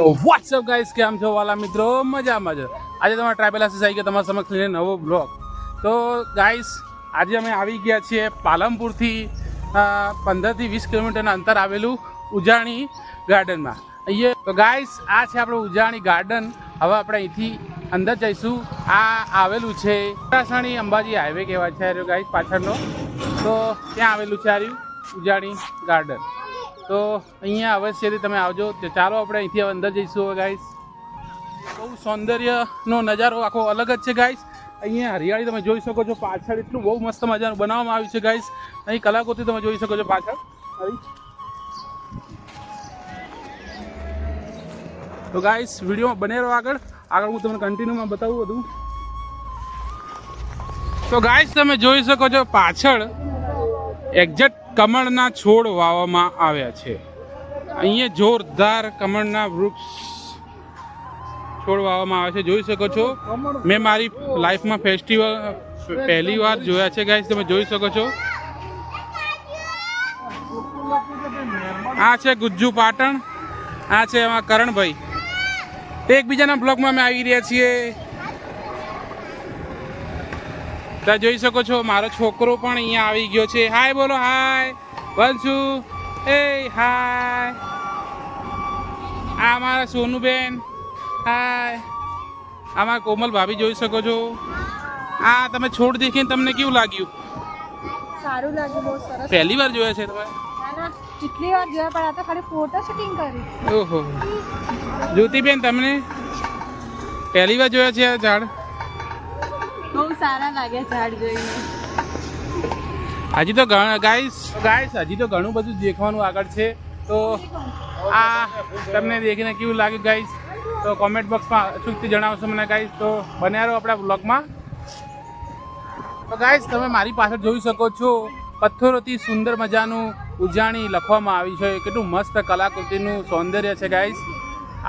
WhatsApp guys કેમ છો વાલા મિત્રો? મજામાં છે આજે તમારા ટ્રાવેલ આસીસ આવી ગયા તમારા સમક્ષ લઈને નવો બ્લોગ તો ગાઈસ આજે અમે આવી ગયા છીએ પાલનપુરથી પંદરથી વીસ કિલોમીટરના અંતર આવેલું ઉજાણી ગાર્ડનમાં. અહીંયા, તો ગાઈસ આ છે આપણું ઉજાણી ગાર્ડન. હવે આપણે અહીંથી અંદર જઈશું. આ આવેલું છે ઉત્તરાસણી અંબાજી હાઈવે કહેવાય છે ગાઈસ પાછળનો. તો, ત્યાં આવેલું છે આર્યું ઉજાણી ગાર્ડન. તો અહીંયા અવશ્યથી તમે આવજો. ચાલો આપણે અહીંથી અંદર જઈશું હવે ગાઈસ બહુ સૌંદર્યનો નજારો આખો અલગ જ છે ગાઈસ અહીંયા હરિયાળી તમે જોઈ શકો છો પાછળ, એટલું બહુ મસ્ત મજાનું બનાવવામાં આવ્યું છે ગાઈસ અહીં કલાકોથી તમે જોઈ શકો છો પાછળ. તો ગાઈસ વિડીયોમાં બને રહો આગળ. આગળ હું તમને કન્ટિન્યુમાં બતાવું બધું. તો ગાઈસ તમે જોઈ શકો છો પાછળ એક્ઝેક્ટ કમળના છોડ વાવવામાં આવ્યા છે. અહીંયા જોરદાર કમળના વૃક્ષ છોડ વાવવામાં આવે છે. જોઈ શકો છો, મેં મારી લાઈફમાં ફેસ્ટિવલ પહેલી વાર જોયા છે ગાઈસ તમે જોઈ શકો છો. આ છે ગુજ્જુ પાટણ, આ છે એમાં કરણભાઈ. એકબીજાના બ્લોગમાં અમે આવી રહ્યા છીએ. ત્યાં જોઈ શકો છો મારો છોકરો પણ અહીંયા આવી ગયો છે. હાય બોલો હાય વંશુ. એ હાય આ મારા સોનુબેન. હાય આ મારા કોમલ ભાભી જોઈ શકો છો. આ તમે છોડ દેખીને તમને કેવું લાગ્યું? સારું લાગ્યું બહુ સરસ. પહેલી વાર જોયા છે તમે કેટલી વાર જોયા પણ આ તો ખાલી ફોટો શૂટિંગ કરી. ઓહો. જ્યોતિબેન તમને? પહેલી વાર જોયા છે આ ઝાડ? સારા લાગે ઝાડ જોઈને. હજી તો ગાઈસ ગાઈસ હજી તો ઘણું બધું દેખવાનું આગળ છે. તો આ તમને દેખીને કેવું લાગ્યું ગાઈસ તો કોમેન્ટ બોક્સમાં અચૂકથી જણાવશો મને ગાઈસ તો બન્યા રહો આપણા બ્લોગમાં તો ગાઈસ તમે મારી પાછળ જોઈ શકો છો પથ્થરોથી સુંદર મજાનું ઉજાણી લખવામાં આવી છે. કેટલું મસ્ત કલાકૃતિનું સૌંદર્ય છે ગાઈસ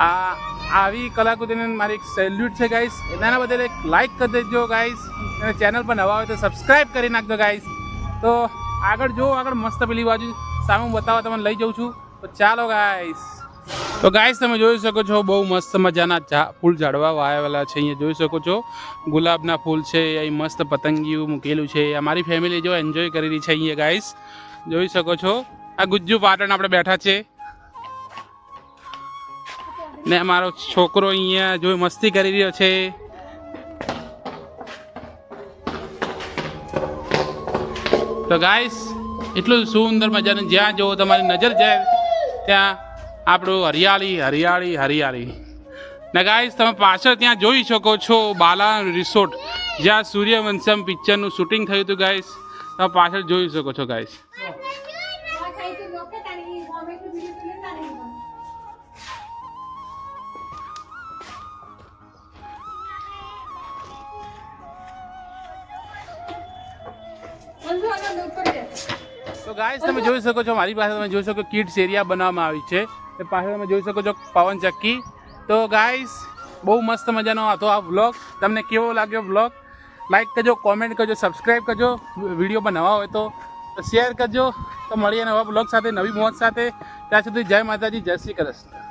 આ આવી કલાકૃતિને મારી એક સેલ્યુટ છે ગાઈસ એના બદલ એક લાઈક કરી દેજો ગાઈસ અને ચેનલ પર નવા હોય તો સબસ્ક્રાઈબ કરી નાખજો ગાઈસ તો આગળ જો, આગળ મસ્ત પેલી બાજુ સામે હું બતાવવા તમને લઈ જાઉં છું. તો ચાલો ગાઈસ તો ગાઈસ તમે જોઈ શકો છો બહુ મસ્ત મજાના ફૂલ ઝાડવા વાવેલા છે. અહીંયા જોઈ શકો છો, ગુલાબના ફૂલ છે અહીં મસ્ત પતંગિયું મૂકેલું છે. અમારી ફેમિલી જો એન્જોય કરી રહી છે અહીંયા ગાઈસ જોઈ શકો છો, આ ગુજ્જુ પાટણ આપણે બેઠા છે. ને મારો છોકરો અહીંયા જો મસ્તી કરી રહ્યો છે. તો ગાઈસ એટલું સુંદર મજાનું જ્યાં જુઓ તમારી નજર જાય, ત્યાં આપણું હરિયાળી હરિયાળી હરિયાળી. ને ગાઈસ તમે પાછળ ત્યાં જોઈ શકો છો બાલા રિસોર્ટ, જ્યાં સૂર્યવંશમ પિક્ચરનું શૂટિંગ થયું હતું ગાઈસ તમે પાછળ જોઈ શકો છો ગાઈસ તો ગાઈસ તમે જોઈ શકો છો, મારી પાસે તમે જોઈ શકો કિડ્સ એરિયા બનાવવામાં આવી છે. એ પાછળ તમે જોઈ શકો છો, પવન ચક્કી. તો ગાઈસ બહુ મસ્ત મજાનો હતો આ વ્લોગ તમને કેવો લાગ્યો વ્લોગ લાઈક કરજો કોમેન્ટ કરજો સબસ્ક્રાઈબ કરજો. વીડિયો નવા હોય તો શેર કરજો. તો મળીએ નવા બ્લોગ સાથે, નવી મોજ સાથે. ત્યાં સુધી જય માતાજી, જય શ્રી કૃષ્ણ.